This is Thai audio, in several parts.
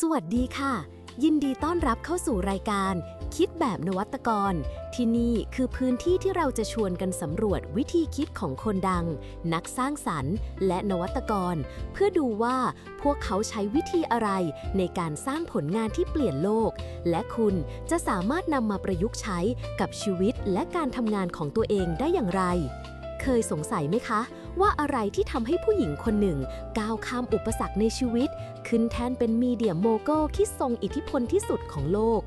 สวัสดีค่ะ ยินดีต้อนรับเข้าสู่รายการ คิดแบบนวัตกร ที่นี่คือพื้นที่ที่เราจะชวนกันสำรวจวิธีคิดของคนดัง นักสร้างสรรค์ และนวัตกร เพื่อดูว่าพวกเขาใช้วิธีอะไรในการสร้างผลงานที่เปลี่ยนโลก และคุณจะสามารถนำมาประยุกต์ใช้กับชีวิตและการทำงานของตัวเองได้อย่างไร เคยสงสัยไหมคะ ว่าอะไรที่ทำให้ผู้หญิงคนหนึ่ง ก้าวข้ามอุปสรรคในชีวิต ขึ้นแทนเป็นมีเดียโมโก้ที่ทรงอิทธิพลที่สุดของโลก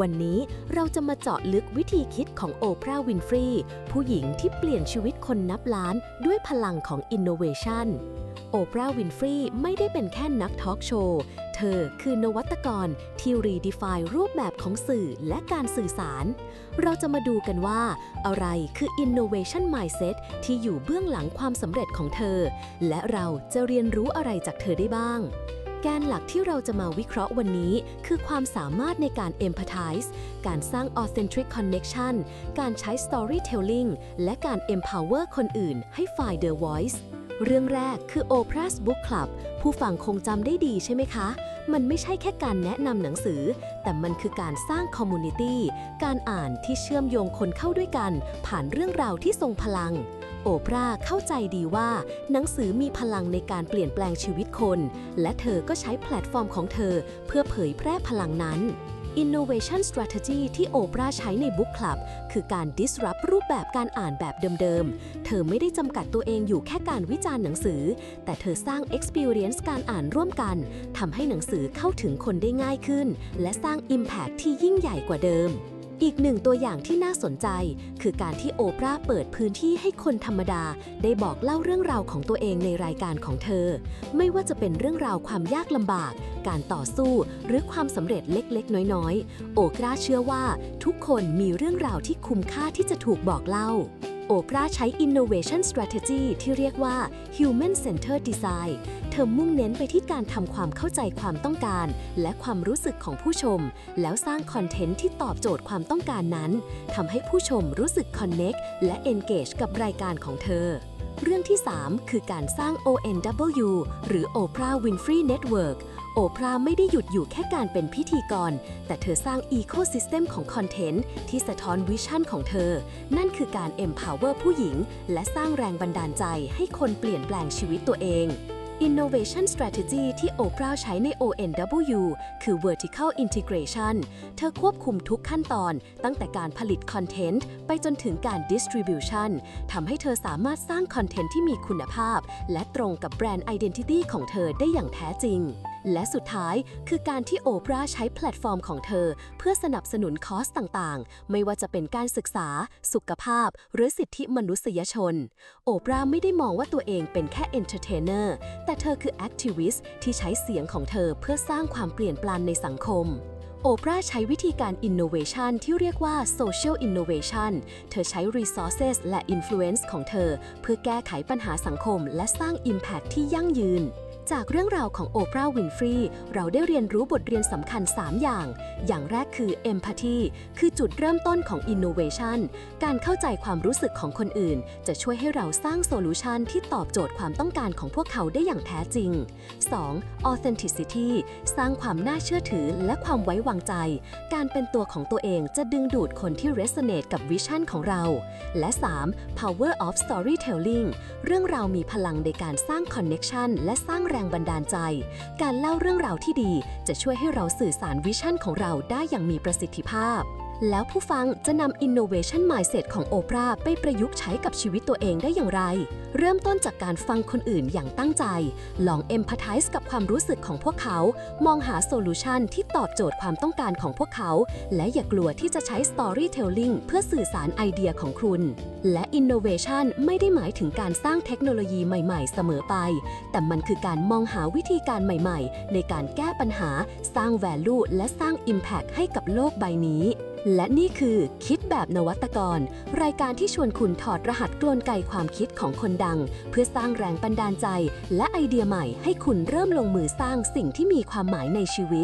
วันนี้เราจะมาเจาะลึกวิธีคิดของโอปราห์วินฟรีผู้หญิงที่เปลี่ยนชีวิตคนนับล้านด้วยพลังของอินโนเวชัน โอปราห์วินฟรีไม่ได้เป็นแค่นักทอล์กโชว์ เธอคือนวัตกรที่รีดีไฟรูปแบบของสื่อและการสื่อสาร เราจะมาดูกันว่า อะไรคือ Innovation Mindset ที่อยู่เบื้องหลังความสำเร็จของเธอ และเราจะเรียนรู้อะไรจากเธอได้บ้างแกนหลักที่เราจะมาวิเคราะห์วันนี้ คือความสามารถในการ empathize การสร้าง authentic connection การใช้ storytelling และการ empower คนอื่นให้ find the voice เรื่องแรกคือ Oprah's Book Club ผู้ฟังคงจำได้ดีใช่ไหมคะ มันไม่ใช่แค่การแนะนำหนังสือ แต่มันคือการสร้าง community การอ่านที่เชื่อมโยงคนเข้าด้วยกัน ผ่านเรื่องราวที่ทรงพลัง โอปราเข้าใจดีว่า หนังสือมีพลังในการเปลี่ยนแปลงชีวิตคน และเธอก็ใช้แพลตฟอร์มของเธอ เพื่อเผยแพร่พลังนั้น Innovation Strategy ที่โอปราใช้ใน Book Club คือการ disrupt รูปแบบการอ่านแบบเดิมๆ เธอไม่ได้จำกัดตัวเองอยู่แค่การวิจารณ์หนังสือ แต่เธอสร้าง experience การอ่านร่วมกัน ทำให้หนังสือเข้าถึงคนได้ง่ายขึ้น และสร้าง impact ที่ยิ่งใหญ่กว่าเดิม อีกหนึ่งตัวอย่างที่น่าสนใจ คือการที่โอปราเปิดพื้นที่ให้คนธรรมดา ได้บอกเล่าเรื่องราวของตัวเองในรายการของเธอ ไม่ว่าจะเป็นเรื่องราวความยากลำบาก การต่อสู้ หรือความสำเร็จเล็กๆ น้อยๆ โอปราเชื่อว่า ทุกคนมีเรื่องราวที่คุ้มค่าที่จะถูกบอกเล่า โอปราใช้ innovation strategy ที่เรียกว่า human centered design เธอมุ่งเน้นไปที่การทำความเข้าใจความต้องการ และความรู้สึกของผู้ชม แล้วสร้างคอนเทนต์ที่ตอบโจทย์ความต้องการนั้นทำให้ผู้ชมรู้สึก connect และ engage กับรายการของเธอเรื่องที่ 3 คือการสร้าง ONW หรือ Oprah Winfrey Network โอปราไม่ได้หยุดอยู่แค่การเป็นพิธีกร แต่เธอสร้าง Ecosystem ของคอนเทนต์ที่สะท้อนวิชั่นของเธอ นั่นคือการ empower ผู้หญิง และสร้างแรงบันดาลใจให้คนเปลี่ยนแปลงชีวิตตัวเอง Innovation Strategy ที่โอปราใช้ใน ONW คือ Vertical Integration เธอควบคุมทุกขั้นตอน ตั้งแต่การผลิตคอนเทนต์ไปจนถึงการ Distribution ทำให้เธอสามารถสร้างคอนเทนต์ที่มีคุณภาพ และตรงกับแบรนด์ Identity ของเธอได้อย่างแท้จริง และสุดท้ายคือการที่โอปราใช้แพลตฟอร์มของเธอ เพื่อสนับสนุนคอร์สต่างๆ ไม่ว่าจะเป็นการศึกษา สุขภาพ หรือสิทธิมนุษยชน โอปราไม่ได้มองว่าตัวเองเป็นแค่เอนเตอร์เทนเนอร์แต่เธอคือแอคทิวิสต์ที่ใช้เสียงของเธอเพื่อสร้างความเปลี่ยนแปลงในสังคมโอปราใช้วิธีการ Innovation ที่เรียกว่า Social Innovation เธอใช้ Resources และ Influence ของเธอ เพื่อแก้ไขปัญหาสังคมและสร้าง Impact ที่ยั่งยืน จากเรื่องราวของโอปราห์วินฟรีเราได้เรียนรู้บทเรียนสำคัญ 3 อย่าง อย่างแรกคือ Empathy คือจุดเริ่มต้นของ Innovation การเข้าใจความรู้สึกของคนอื่น จะช่วยให้เราสร้างโซลูชันที่ตอบโจทย์ความต้องการของพวกเขาได้อย่างแท้จริง 2. Authenticity สร้างความน่าเชื่อถือและความไว้วางใจ การเป็นตัวของตัวเองจะดึงดูดคนที่ resonate กับวิชั่นของเรา และ 3. Power of Storytelling เรื่องราวมีพลังในการสร้าง Connection และสร้างแรงบันดาลใจ การเล่าเรื่องราวที่ดีจะช่วยให้เราสื่อสารวิชั่นของเราได้อย่างมีประสิทธิภาพ แล้วผู้ฟังจะนำ Innovation Mindset ของโอปราไปประยุกต์ใช้กับชีวิตตัวเองได้อย่างไร เริ่มต้นจากการฟังคนอื่นอย่างตั้งใจ ลอง Empathize กับความรู้สึกของพวกเขา มองหาโซลูชันที่ตอบโจทย์ความต้องการของพวกเขา และอย่ากลัวที่จะใช้ Storytelling เพื่อสื่อสารไอเดียของคุณ และ Innovation ไม่ได้หมายถึงการสร้างเทคโนโลยีใหม่ ๆ เสมอไป แต่มันคือการมองหาวิธีการใหม่ ๆ ในการแก้ปัญหา สร้าง value และสร้าง impact ให้กับโลกใบนี้และนี่คือคิดแบบนวัตกร รายการที่ชวนคุณถอดรหัสกลไกความคิดของคนดัง เพื่อสร้างแรงบันดาลใจ และไอเดียใหม่ให้คุณเริ่มลงมือสร้างสิ่งที่มีความหมายในชีวิต